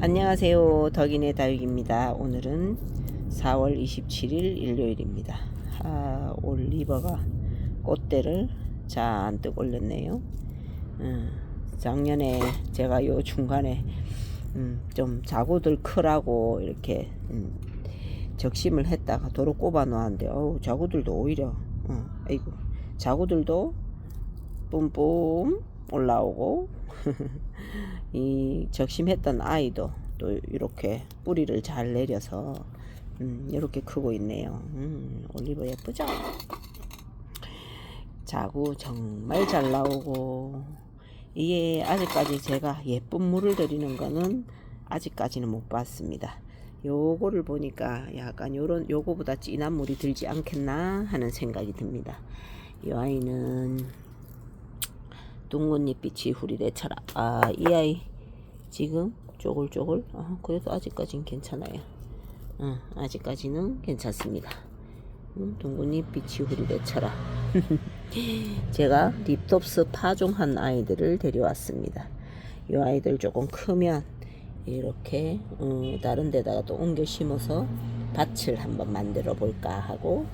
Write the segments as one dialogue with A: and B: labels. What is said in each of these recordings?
A: 안녕하세요. 덕인의 다육입니다. 오늘은 4월 27일 일요일입니다. 아, 올리버가 꽃대를 잔뜩 올렸네요. 음, 작년에 제가 요 중간에 음, 좀 자구들 크라고 이렇게 음, 적심을 했다가 도로 꼽아 놓았는데 어우 자구들도 오히려 어, 아이고 자구들도 뿜뿜 올라오고 이 적심했던 아이도 또 이렇게 뿌리를 잘 내려서 음, 이렇게 크고 있네요. 음, 올리브 예쁘죠? 자구 정말 잘 나오고 이게 아직까지 제가 예쁜 물을 들이는 거는 아직까지는 못 봤습니다. 요거를 보니까 약간 요런 요거보다 진한 물이 들지 않겠나 하는 생각이 듭니다. 이 아이는 둥근잎빛이 후리대처라. 아, 이 아이 지금 쪼글쪼글. 아, 그래도 아직까지는 괜찮아요. 어, 아직까지는 괜찮습니다. 음, 둥근잎빛이 후리대처라. 제가 립톱스 파종한 아이들을 데려왔습니다. 이 아이들 조금 크면 이렇게 음, 다른 데다가 또 옮겨 심어서 밭을 한번 만들어 볼까 하고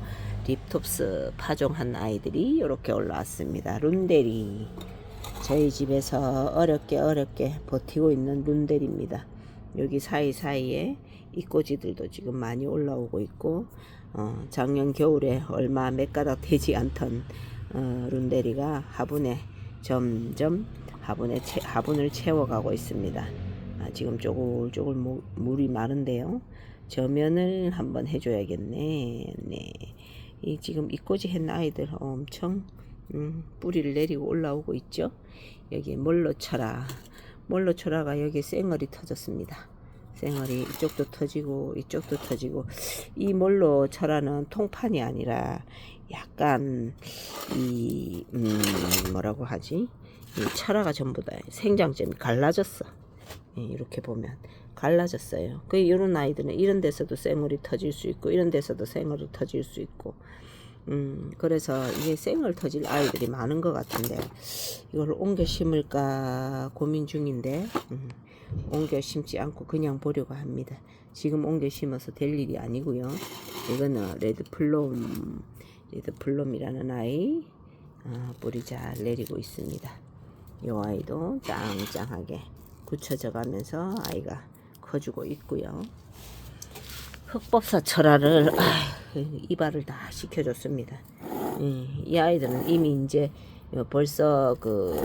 A: 립톱스 파종한 아이들이 이렇게 올라왔습니다. 룬데리 저희 집에서 어렵게 어렵게 버티고 있는 룬데리입니다. 여기 사이사이에 이꼬지들도 지금 많이 올라오고 있고 어, 작년 겨울에 얼마 몇 가닥 되지 않던 어, 룬데리가 화분에 점점 화분에 채, 화분을 채워가고 있습니다. 아, 지금 쪼글쪼글 무, 물이 마른데요. 저면을 한번 해줘야겠네. 네. 이 지금 이꼬지 했는 아이들 엄청 음, 뿌리를 내리고 올라오고 있죠. 여기 몰로철아, 몰로철아가 여기 쌩얼이 터졌습니다. 쌩얼이 이쪽도 터지고 이쪽도 터지고 이 몰로철아는 통판이 아니라 약간 이 음, 뭐라고 하지? 이 철아가 전부 다 생장점이 갈라졌어. 예, 이렇게 보면 갈라졌어요. 그 이런 아이들은 이런 데서도 쌩얼이 터질 수 있고 이런 데서도 쌩얼이 터질 수 있고 음, 그래서 이게 생을 터질 아이들이 많은 것 같은데 이걸 옮겨 심을까 고민 중인데 음, 옮겨 심지 않고 그냥 보려고 합니다. 지금 옮겨 심어서 될 일이 아니고요. 이거는 레드 플롬, 레드 플롬이라는 아이 아, 뿌리 잘 내리고 있습니다. 이 아이도 짱짱하게 굳혀져 가면서 아이가 커주고 있고요. 흑법사 철화를 이발을 다 시켜줬습니다. 예, 이 아이들은 이미 이제 벌써 그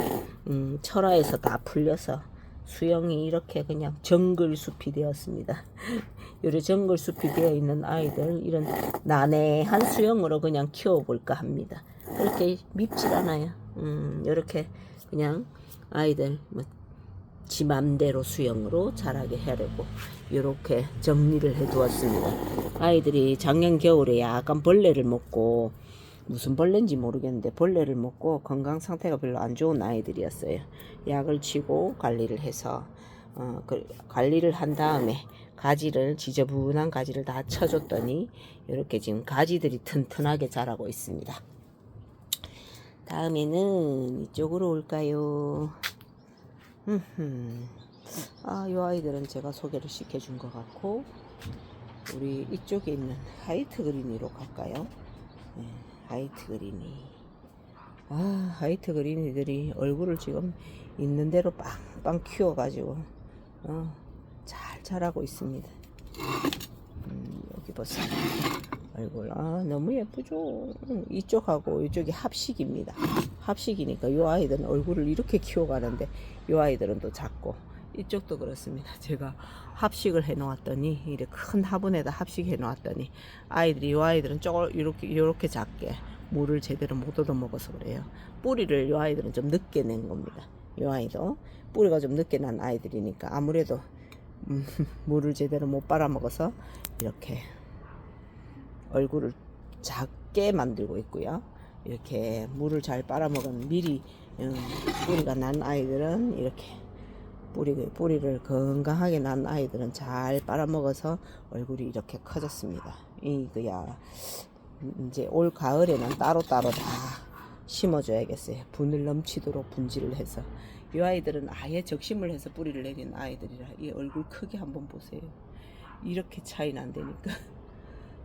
A: 음, 철화에서 다 풀려서 수영이 이렇게 그냥 정글 숲이 되었습니다. 요래 정글 숲이 되어 있는 아이들 이런 난해한 수영으로 그냥 키워볼까 합니다. 그렇게 밉질 않아요. 음, 이렇게 그냥 아이들 뭐 지 맘대로 수영으로 자라게 하려고 이렇게 정리를 해 두었습니다. 아이들이 작년 겨울에 약간 벌레를 먹고 무슨 벌레인지 모르겠는데 벌레를 먹고 건강 상태가 별로 안 좋은 아이들이었어요. 약을 치고 관리를 해서 어, 그 관리를 한 다음에 가지를 지저분한 가지를 다 쳐줬더니 이렇게 지금 가지들이 튼튼하게 자라고 있습니다. 다음에는 이쪽으로 올까요? 아, 이 아이들은 제가 소개를 시켜준 것 같고, 우리 이쪽에 있는 하이트 그린이로 갈까요? 네, 하이트 그린이. 아, 하이트 그린이들이 얼굴을 지금 있는 대로 빵빵 키워가지고, 어, 잘 자라고 있습니다. 음, 여기 보세요. 얼굴, 아, 너무 예쁘죠? 음, 이쪽하고 이쪽이 합식입니다. 합식이니까 이 아이들은 얼굴을 이렇게 키워가는데, 이 아이들은 또 작고, 이쪽도 그렇습니다. 제가 합식을 해 놓았더니 이렇게 큰 화분에다 합식해 놓았더니 아이들이 이 아이들은 쪼글 이렇게 이렇게 작게 물을 제대로 못 얻어 먹어서 그래요. 뿌리를 이 아이들은 좀 늦게 낸 겁니다. 이 아이도 뿌리가 좀 늦게 난 아이들이니까 아무래도 음, 물을 제대로 못 빨아 먹어서 이렇게 얼굴을 작게 만들고 있고요. 이렇게 물을 잘 빨아먹은 미리 음, 뿌리가 난 아이들은 이렇게 뿌리, 뿌리를 건강하게 난 아이들은 잘 빨아먹어서 얼굴이 이렇게 커졌습니다. 이거야 이제 올 가을에는 따로따로 다 심어줘야겠어요. 분을 넘치도록 분질을 해서 이 아이들은 아예 적심을 해서 뿌리를 내린 아이들이라 이 얼굴 크게 한번 보세요. 이렇게 차이 난다니까.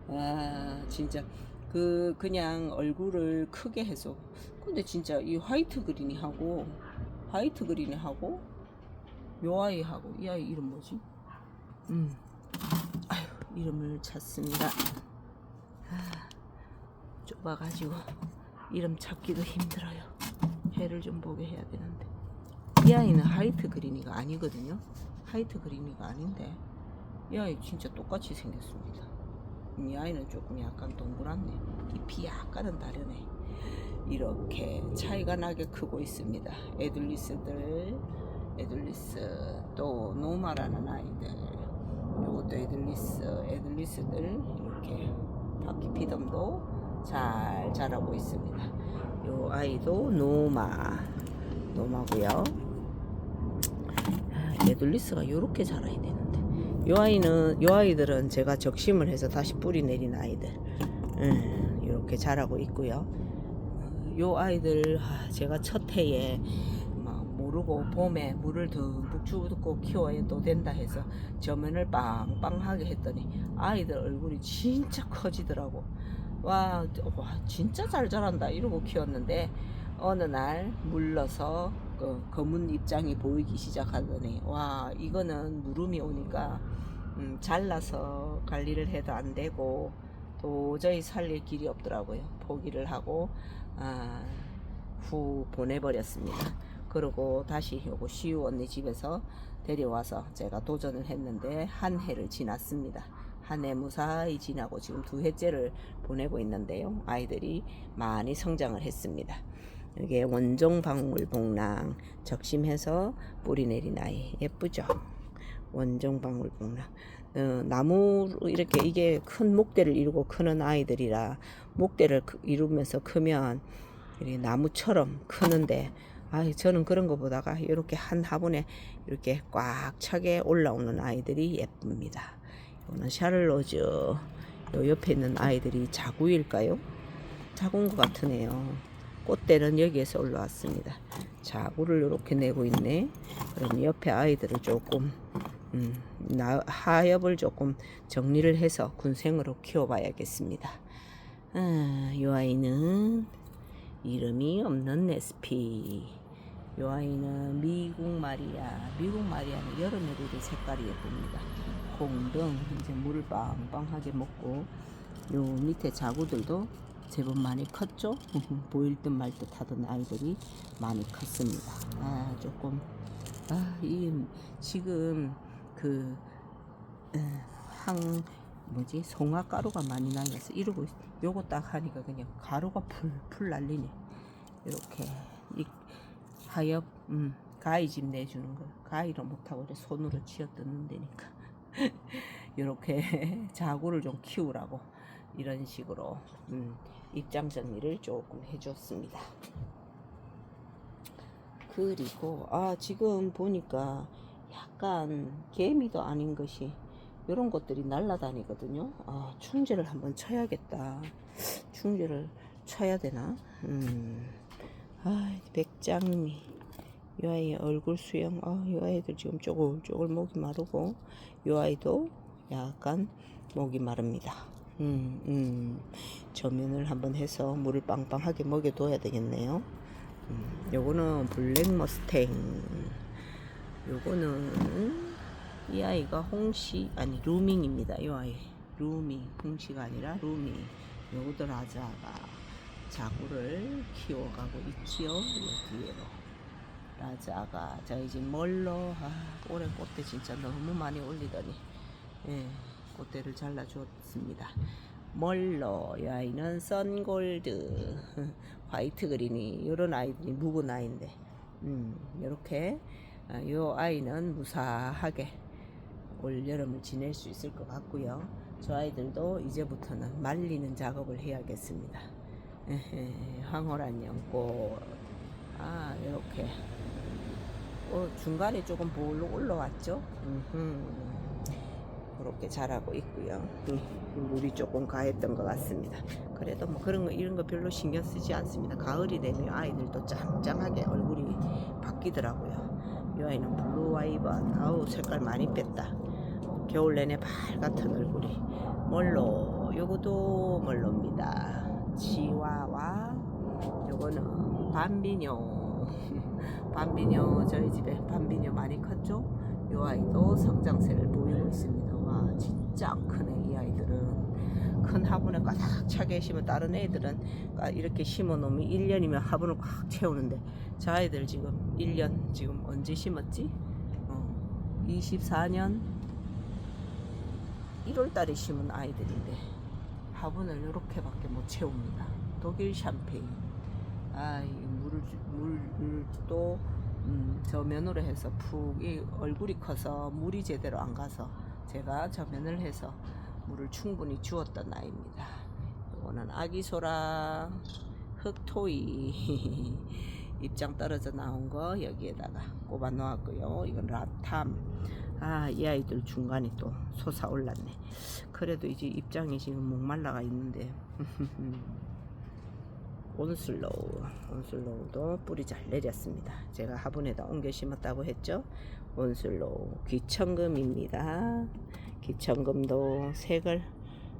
A: 아 진짜 그 그냥 얼굴을 크게 해서 근데 진짜 이 화이트 그린이 하고 화이트 그린이 하고 요 아이 하고 이 아이 이름 뭐지? 음 아유 이름을 찾습니다. 아, 좁아가지고 이름 찾기도 힘들어요. 해를 좀 보게 해야 되는데 이 아이는 하이트 그린이가 아니거든요. 하이트 그린이가 아닌데 이 아이 진짜 똑같이 생겼습니다. 이 아이는 조금 약간 동그랗네. 잎이 약간은 다르네. 이렇게 차이가 나게 크고 있습니다. 에둘리스들, 에둘리스 또 노마라는 아이들, 요것도 에둘리스, 에둘리스들 이렇게 바퀴 피덤도 잘 자라고 있습니다. 요 아이도 노마, 노마고요. 아, 에둘리스가 요렇게 자라야 되는데 요 아이는 요 아이들은 제가 적심을 해서 다시 뿌리 내린 아이들 음, 이렇게 자라고 있고요. 어, 요 아이들 아, 제가 첫 해에 막 모르고 봄에 물을 듬뿍 주고 키워야 또 된다 해서 저면을 빵빵하게 했더니 아이들 얼굴이 진짜 커지더라고. 와, 와 진짜 잘 자란다 이러고 키웠는데 어느 날 물러서 그 검은 입장이 보이기 시작하더니 와 이거는 무름이 오니까 음, 잘라서 관리를 해도 안 되고 도저히 살릴 길이 없더라고요. 포기를 하고 아, 후 보내버렸습니다. 그리고 다시 요거 시우 언니 집에서 데려와서 제가 도전을 했는데 한 해를 지났습니다. 한 해 무사히 지나고 지금 두 해째를 보내고 있는데요. 아이들이 많이 성장을 했습니다. 이게 원종 방울 복랑 적심해서 뿌리 내린 아이 예쁘죠? 원종 방울 복랑 어, 나무 이렇게 이게 큰 목대를 이루고 크는 아이들이라 목대를 크- 이루면서 크면 이렇게 나무처럼 크는데 아 저는 그런 거 보다가 이렇게 한 화분에 이렇게 꽉 차게 올라오는 아이들이 예쁩니다. 이거는 샤를로즈 요 옆에 있는 아이들이 자구일까요? 자구인 것 같으네요. 꽃대는 여기에서 올라왔습니다. 자구를 이렇게 내고 있네. 그럼 옆에 아이들을 조금 음, 나, 하엽을 조금 정리를 해서 군생으로 키워봐야겠습니다. 아, 이 아이는 이름이 없는 레시피. 이 아이는 미국 마리아. 미국 마리아는 여름에도 색깔이 예쁩니다. 공등 이제 물을 빵빵하게 먹고 요 밑에 자구들도 제법 많이 컸죠? 보일 듯 말 듯 하던 아이들이 많이 컸습니다. 아 조금. 아 이 지금 그 그항 뭐지? 송화 가루가 많이 날려서 이러고 있, 요거 딱 하니까 그냥 가루가 풀 풀 날리네. 이렇게 이 하엽 음 가위집 내주는 거. 가위로 못하고 이제 손으로 쥐어 뜯는 데니까. 이렇게 자구를 좀 키우라고. 이런 식으로. 음, 입장 정리를 조금 해줬습니다. 그리고 아 지금 보니까 약간 개미도 아닌 것이 이런 것들이 날라다니거든요. 아 충제를 한번 쳐야겠다. 충제를 쳐야 되나? 음. 아 백장미 이 아이 얼굴 수영 아 이 아이들 지금 쪼글쪼글 목이 마르고 이 아이도 약간 목이 마릅니다. 음, 음. 저면을 한번 해서 물을 빵빵하게 먹여둬야 되겠네요. 음, 요거는 블랙 머스탱. 요거는 이 아이가 홍시 아니 루밍입니다. 이 아이 루밍 홍시가 아니라 루밍. 요것도 라자가 자구를 키워가고 있지요. 여기에로 라자가 저희 집 멀로 아, 올해 꽃대 진짜 너무 많이 올리더니 예, 꽃대를 잘라 주었습니다. 멀로 이 아이는 선골드 화이트 그린이 이런 아이들이 묵은 아이인데 음, 이렇게 이 아이는 무사하게 올 여름을 지낼 수 있을 것 같고요. 저 아이들도 이제부터는 말리는 작업을 해야겠습니다. 에헤, 황홀한 연꽃 아 이렇게 어, 중간에 조금 볼록 올라왔죠. 음흠. 그렇게 자라고 있고요. 음, 물이 조금 가했던 것 같습니다. 그래도 뭐 그런 거 이런 거 별로 신경 쓰지 않습니다. 가을이 되면 아이들도 짱짱하게 얼굴이 바뀌더라고요. 이 아이는 블루 와이번. 아우 색깔 많이 뺐다. 겨울 내내 발 같은 얼굴이. 멀로 요것도 멀로입니다. 치와와 요거는 밤비뇨. 밤비뇨 저희 집에 밤비뇨 많이 컸죠? 요 아이도 성장세를 보이고 있습니다. 와 진짜 크네 이 아이들은. 큰 화분에 가득 차게 심은 다른 애들은 까- 이렇게 심어 놓으면 1년이면 화분을 꽉 채우는데 저 아이들 지금 1년 지금 언제 심었지? 어, 24년 1월 달에 심은 아이들인데 화분을 이렇게밖에 못 채웁니다. 독일 샴페인. 아, 이 물을 또 음, 저 면으로 해서 푹 이 얼굴이 커서 물이 제대로 안 가서 제가 저면을 해서 물을 충분히 주었던 아이입니다. 이거는 아기소라 흑토이 입장 떨어져 나온 거 여기에다가 꼽아 놓았고요. 이건 라탐. 아, 이 아이들 중간에 또 솟아 올랐네. 그래도 이제 입장이 지금 목말라가 있는데. 온슬로우, 온슬로우도 뿌리 잘 내렸습니다. 제가 화분에다 옮겨 심었다고 했죠. 온슬로우 귀청금입니다. 귀청금도 색을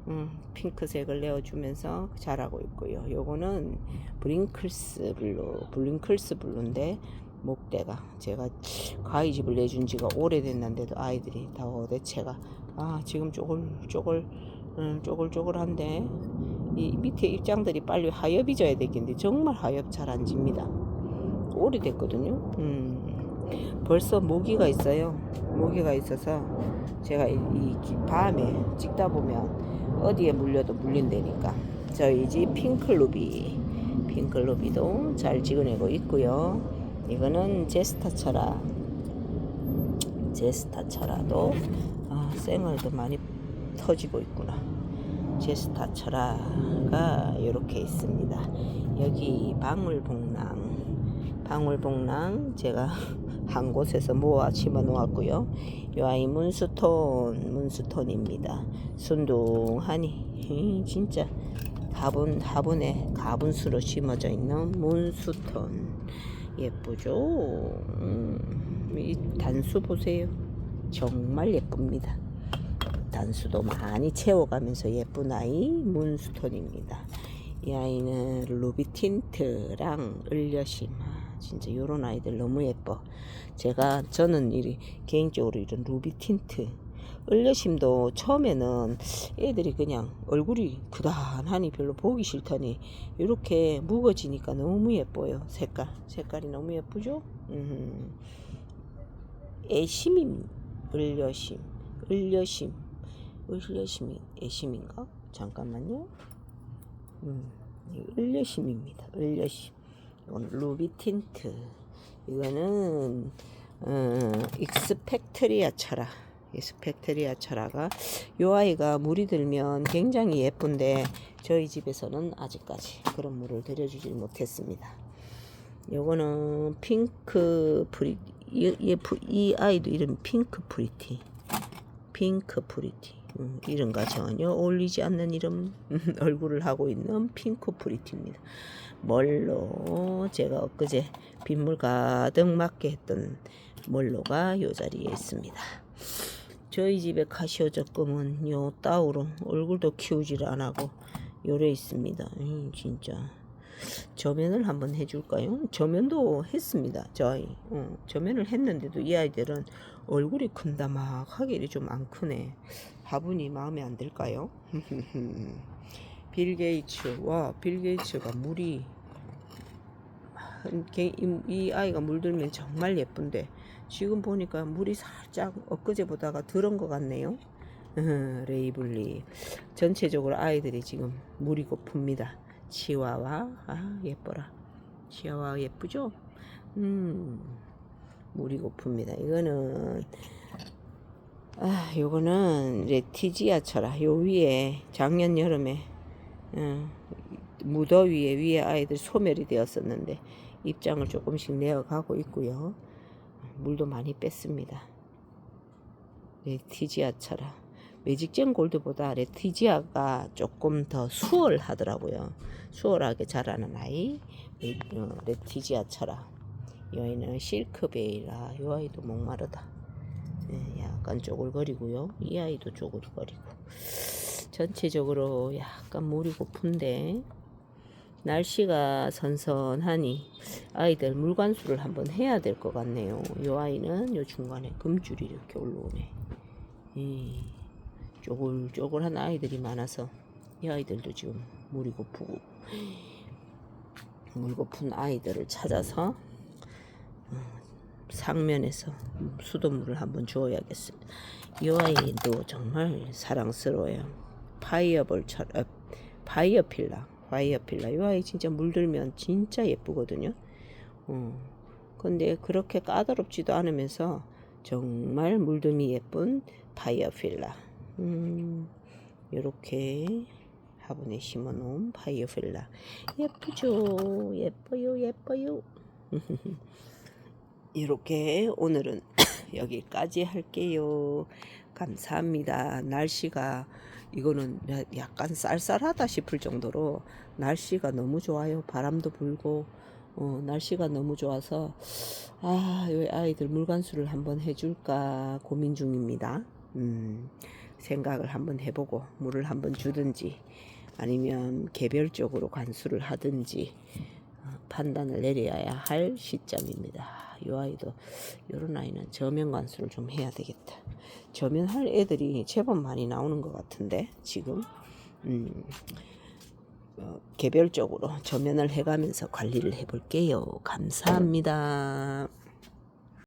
A: 음, 핑크색을 내어주면서 자라고 있고요. 요거는 브링클스 블루, 브링클스 블루인데 목대가 제가 가위집을 내준 지가 오래됐는데도 아이들이 다 어대체가 아 지금 쪼글쪼글 음, 쪼글쪼글한데 이 밑에 입장들이 빨리 하엽이 져야 되겠는데 정말 하엽 잘 안 집니다. 오래됐거든요. 음, 벌써 모기가 있어요. 모기가 있어서 제가 이, 이 기- 밤에 찍다 보면 어디에 물려도 물린다니까. 저희 집 핑클루비, 핑클루비도 잘 찍어내고 있고요. 이거는 제스타처라, 제스타처라도 아, 쌩얼도 많이 터지고 있구나. 제스타처라가 이렇게 있습니다. 여기 방울복랑, 방울복랑 제가 한 곳에서 모아 심어 놓았고요. 이 아이 문수톤, 문수톤입니다. 순둥하니 진짜 화분 화분에 가분수로 심어져 있는 문수톤 예쁘죠? 음, 이 단수 보세요. 정말 예쁩니다. 단수도 많이 채워가면서 예쁜 아이 문스톤입니다. 이 아이는 루비 틴트랑 을려심 아, 진짜 요런 아이들 너무 예뻐. 제가 저는 이 개인적으로 이런 루비 틴트 을려심도 처음에는 애들이 그냥 얼굴이 그단하니 별로 보기 싫더니 이렇게 묵어지니까 너무 예뻐요. 색깔 색깔이 너무 예쁘죠? 음. 애심임 을려심 을려심 을려심이 애심인가? 잠깐만요. 음, 이 을려심입니다. 을려심. 이건 루비 틴트. 이거는 어, 익스펙트리아 철아. 익스펙트리아 철아가 요 아이가 물이 들면 굉장히 예쁜데 저희 집에서는 아직까지 그런 물을 들여주지 못했습니다. 요거는 핑크 프리 이, 이, 이 아이도 이름 핑크 프리티. 핑크 프리티 음, 이름과 전혀 어울리지 않는 이름 얼굴을 하고 있는 핑크 프리티입니다. 멀로 제가 엊그제 빗물 가득 맞게 했던 멀로가 요 자리에 있습니다. 저희 집에 카시오 적금은 요 따우로 얼굴도 키우지를 안 하고 요래 있습니다. 음, 진짜 저면을 한번 해줄까요? 저면도 했습니다. 저희 어, 저면을 했는데도 이 아이들은 얼굴이 큰다 막 하길이 좀 안 크네. 화분이 마음에 안 들까요? 빌 게이츠 와빌 게이츠가 물이 개- 이- 이 아이가 물들면 정말 예쁜데 지금 보니까 물이 살짝 엊그제 보다가 덜은 것 같네요. 레이블리 전체적으로 아이들이 지금 물이 고픕니다. 치와와 아 예뻐라 치와와 예쁘죠? 음 물이 고픕니다. 이거는 아 요거는 레티지아처라 요 위에 작년 여름에 어, 무더위에 위에 아이들 소멸이 되었었는데 입장을 조금씩 내어가고 있고요. 물도 많이 뺐습니다. 레티지아처라 매직젠 골드보다 레티지아가 조금 더 수월하더라고요. 수월하게 자라는 아이 레- 어, 레티지아처라 이 아이는 실크베이라 이 아이도 목마르다. 예, 약간 쪼글거리고요. 이 아이도 쪼글거리고. 전체적으로 약간 물이 고픈데 날씨가 선선하니 아이들 물관수를 한번 해야 될 것 같네요. 이 아이는 요 중간에 금줄이 이렇게 올라오네. 예, 쪼글쪼글한 아이들이 많아서 이 아이들도 지금 물이 고프고 물 고픈 아이들을 찾아서 어, 상면에서 수돗물을 한번 주어야겠습니다. 이 아이도 정말 사랑스러워요. 파이어볼처럼 어, 파이어필라, 파이어필라. 이 아이 진짜 물들면 진짜 예쁘거든요. 어, 근데 그렇게 까다롭지도 않으면서 정말 물듬이 예쁜 파이어필라. 음, 요렇게 화분에 심어놓은 파이어필라. 예쁘죠? 예뻐요, 예뻐요. 이렇게 오늘은 여기까지 할게요. 감사합니다. 날씨가 이거는 야- 약간 쌀쌀하다 싶을 정도로 날씨가 너무 좋아요. 바람도 불고 어, 날씨가 너무 좋아서 아, 이 아이들 물관수를 한번 해줄까 고민 중입니다. 음, 생각을 한번 해보고 물을 한번 주든지 아니면 개별적으로 관수를 하든지 어, 판단을 내려야 할 시점입니다. 이 아이도 이런 아이는 저면 관수를 좀 해야 되겠다. 저면 할 애들이 제법 많이 나오는 것 같은데 지금 음, 어, 개별적으로 저면을 해가면서 관리를 해볼게요. 감사합니다.